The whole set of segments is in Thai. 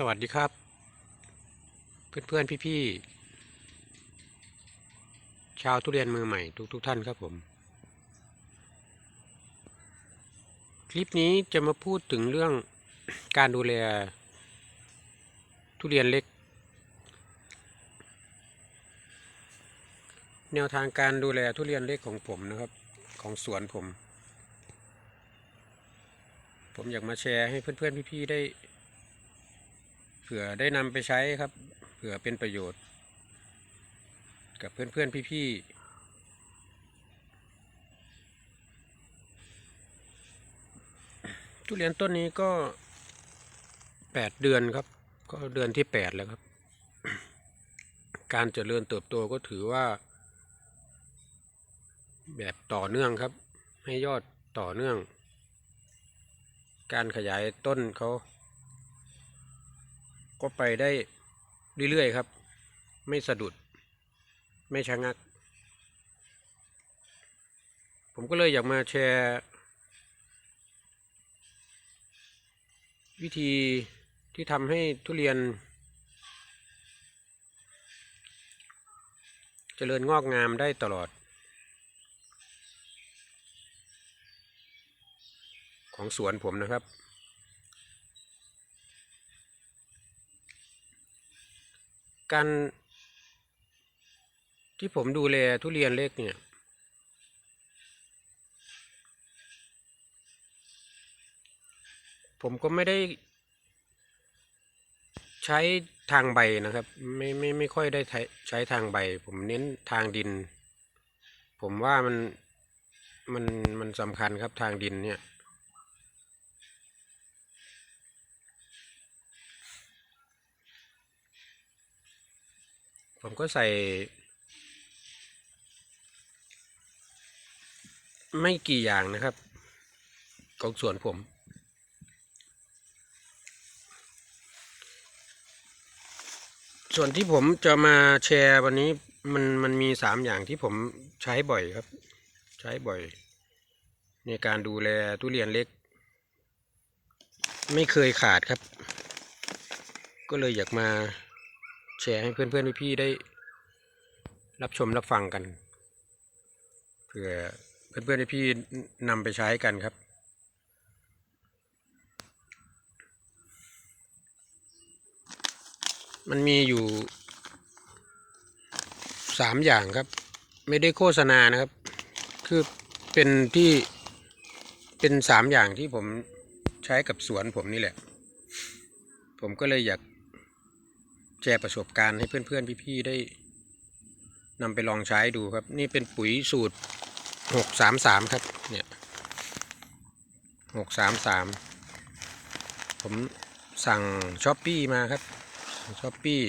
สวัสดีครับ เพื่อนๆพี่ๆชาวทุเรียนมือใหม่ทุกๆทท่านครับผม คลิปนี้จะมาพูดถึงเรื่องการดูแล ทุเรียนเล็ก แนวทางการดูแลทุเรียนเล็กของผมนะครับ ของสวนผม ผมอยากมาแชร์ให้เพื่อนๆพี่ๆได้ ผื่อได้นำไปใช้ครับ เผื่อเป็นประโยชน์ กับเพื่อนๆพี่ๆทุเรียนต้นนี้ก็แปดเดือนครับ ก็เดือนที่แปดแล้วครับ การเจริญเติบโตก็ถือว่า แบบต่อเนื่องครับ ให้ยอดต่อเนื่อง การขยายต้นเขา ก็ไปได้เรื่อยๆครับ ไม่สะดุด ไม่ชะงัก ผมก็เลยอยากมาแชร์ วิธีที่ทำให้ทุเรียน เจริญงอกงามได้ตลอด ของสวนผมนะครับ การที่ผมดูแลทุเรียนเล็กเนี่ย ผมก็ไม่ได้ ใช้ทางใบนะครับ ไม่ไม่ไม่ค่อยได้ใช้ทางใบ ผมเน้นทางดิน ผมว่ามันมันมันสำคัญครับทางดินเนี่ย ผมก็ใส่ ไม่กี่อย่างนะครับ ของสวนผม ส่วนที่ผมจะมาแชร์วันนี้มันมันมีสามอย่างที่ผมใช้บ่อยครับ ใช้บ่อย ในการดูแลทุเรียนเล็ก ไม่เคยขาดครับ ก็เลยอยากมา แชร์ให้เพื่อนๆพี่ๆได้รับชมรับฟังกันเพื่อเพื่อนๆพี่ๆนำไปใช้กันครับ มันมีอยู่สามอย่างครับ ไม่ได้โฆษณานะครับ คือเป็นที่เป็นสามอย่างที่ผมใช้กับสวนผมนี่แหละ ผมก็เลยอยาก แชร์ประสบการณ์ให้เพื่อนๆพี่ๆได้นำไปลองใช้ดูครับ นี่เป็นปุ๋ยสูตรหกสามสามครับ เนี่ยหกสามสามผมสั่งช้อปปี้มาครับช้อปปี้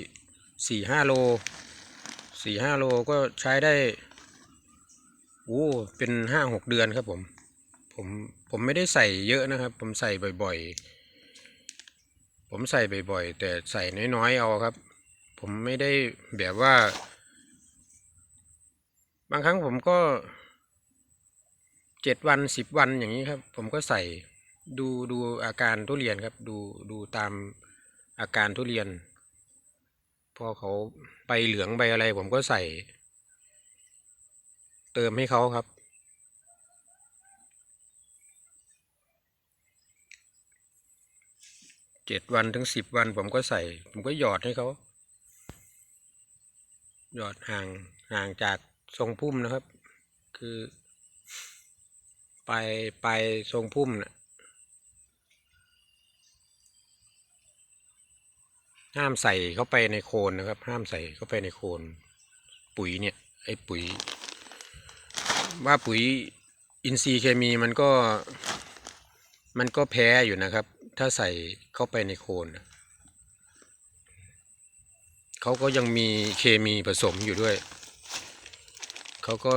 สี่ห้าโลสี่ห้าโลก็ใช้ได้โอ้เป็นห้าหกเดือนครับผม ผม ผมไม่ได้ใส่เยอะนะครับ ผมใส่บ่อยๆ ผมใส่บ่อยๆ แต่ใส่น้อยๆ เอาครับ ผมไม่ได้แบบว่า บางครั้งผมก็เจ็ดวันสิบวันอย่างนี้ครับ ผมก็ใส่ดูดูอาการทุเรียนครับ ดูดูตามอาการทุเรียน พอเขาใบเหลืองใบอะไร ผมก็ใส่ เติมให้เขาครับ เจ็ดวันถึงสิบวัน ผมก็ใส่ ผมก็หยอดให้เขา หยอดห่างห่างจากทรงพุ่มนะครับ คือ ไปไปทรงพุ่มนะ่ะห้ามใส่เข้าไปในโคนนะครับ ห้ามใส่เข้าไปในโคน ปุ๋ยเนี่ยไอ้ปุ๋ย ว่าปุ๋ยอินทรีย์เคมีมันก็ มันก็แพ้อยู่นะครับ ถ้าใส่เข้าไปในโคนเขาก็ยังมีเคมีผสมอยู่ด้วย เขาก็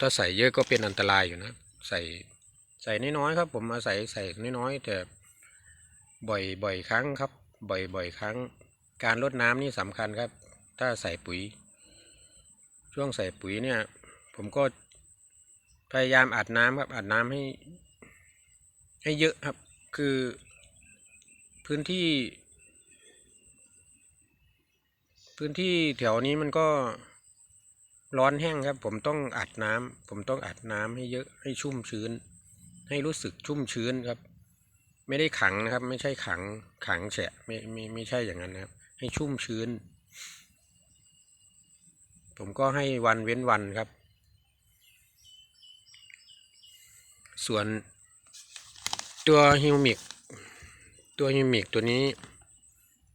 ถ้าใส่เยอะก็เป็นอันตรายอยู่นะ ใส่ใส่น้อยๆครับ ผมอาศัยใส่น้อยๆแต่บ่อยบ่อยครั้งครับ บ่อยบ่อยครั้ง การลดน้ำนี่สำคัญครับ ถ้าใส่ปุ๋ย ช่วงใส่ปุ๋ยเนี่ย ผมก็พยายามอัดน้ำครับอัดน้ำให้ ให้เยอะครับ คือ พื้นที่ พื้นที่แถวนี้มันก็ร้อนแห้งครับ ผมต้องอัดน้ำผมต้องอัดน้ำให้เยอะให้ชุ่มชื้น ให้รู้สึกชุ่มชื้นครับ ไม่ได้ขังนะครับ ไม่ใช่ขังขังแฉะไม่ไม่ไม่ใช่อย่างนั้นนะครับ ให้ชุ่มชื้น ผมก็ให้วันเว้นวันครับ ส่วน ตัวฮิวมิก ตัวฮิวมิกตัวนี้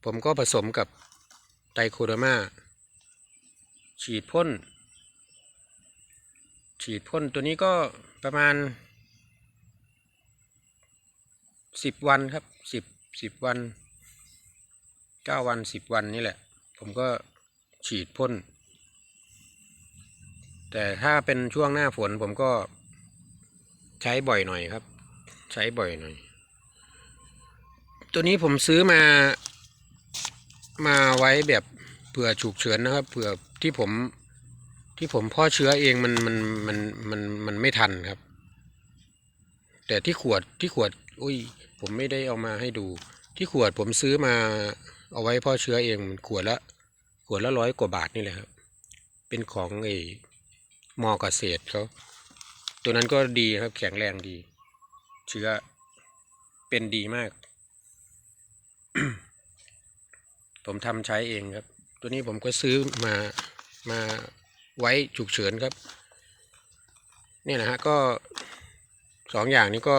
ผมก็ผสมกับไตรโคเดอร์มาฉีดพ่น ฉีดพ่นตัวนี้ก็ประมาณสิบวันครับสิบสิบวันเก้าวันสิบวันนี่แหละ ผมก็ฉีดพ่น แต่ถ้าเป็นช่วงหน้าฝนผมก็ใช้บ่อยหน่อยครับ ใช้บ่อยหน่อย ตัวนี้ผมซื้อมา มาไว้แบบเผื่อฉุกเฉินนะครับ เผื่อที่ผมที่ผมพ่อเชื้อเองมันมันมันมันมันไม่ทันครับ แต่ที่ขวดที่ขวด อุ้ย ผมไม่ได้เอามาให้ดู ที่ขวดผมซื้อมาเอาไว้พ่อเชื้อเองมันขวดละขวดละร้อยกว่าบาทนี่แหละครับ เป็นของไอ้มอเกษตรเขาตัวนั้นก็ดีครับแข็งแรงดี เชื้อเป็นดีมาก ผมทำใช้เองครับ ตัวนี้ผมก็ซื้อมามาไว้ฉุกเฉินครับเนี่ยนะฮะก็สองอย่างนี้ก็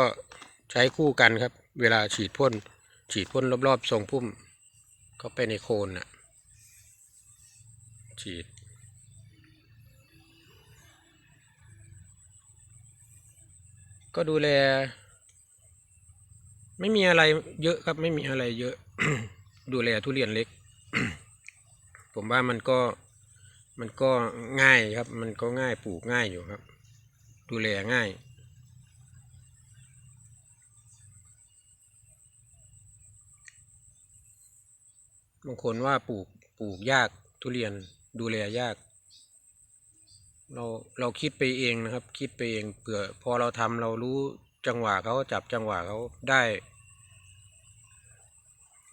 ใช้คู่กันครับ เวลาฉีดพ่น ฉีดพ่นรอบๆทรงพุ่ม ก็ไปในโคนน่ะ ฉีดก็ดูแล ไม่มีอะไรเยอะครับ ไม่มีอะไรเยอะ ดูแลทุเรียนเล็ก ผมว่ามันก็มันก็ง่ายครับ มันก็ง่ายปลูกง่ายอยู่ครับ ดูแลง่าย บางคนว่าปลูกปลูกยากทุเรียนดูแลยาก เราเราคิดไปเองนะครับ คิดไปเองเผื่อพอเราทำเรารู้จังหวะเขาจับจังหวะเขาได้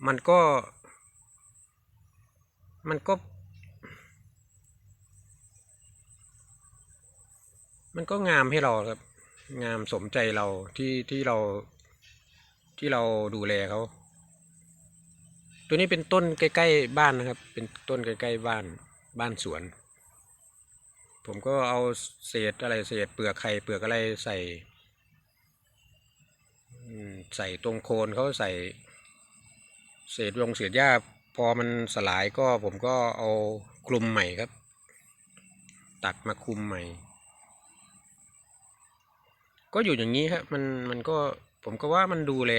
มันก็ มันก็ มันก็งามให้เราครับ งามสมใจเราที่ที่เราที่เราดูแลเขา ตัวนี้เป็นต้นใกล้ๆบ้านนะครับ เป็นต้นใกล้ๆบ้านบ้านสวน ผมก็เอาเศษอะไรเศษเปลือกไข่เปลือกอะไรใส่ใส่ตรงโคนเขาใส่ เศษยงเศษหญ้าพอมันสลายก็ผมก็เอาคลุมใหม่ครับ ตัดมาคลุมใหม่ ก็อยู่อย่างนี้ครับมันมันก็ผมก็ว่ามันดูแล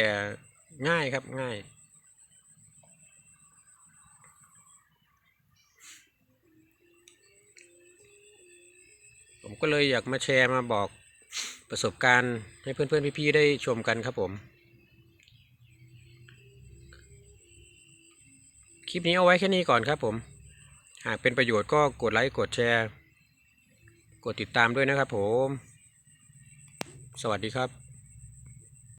ง่ายครับง่ายผมก็เลยอยากมาแชร์มาบอกประสบการณ์ให้เพื่อนๆพี่ๆได้ชมกันครับผม คลิปนี้เอาไว้แค่นี้ก่อนครับผม หากเป็นประโยชน์ก็กดไลค์กดแชร์ กดติดตามด้วยนะครับผม สวัสดีครับ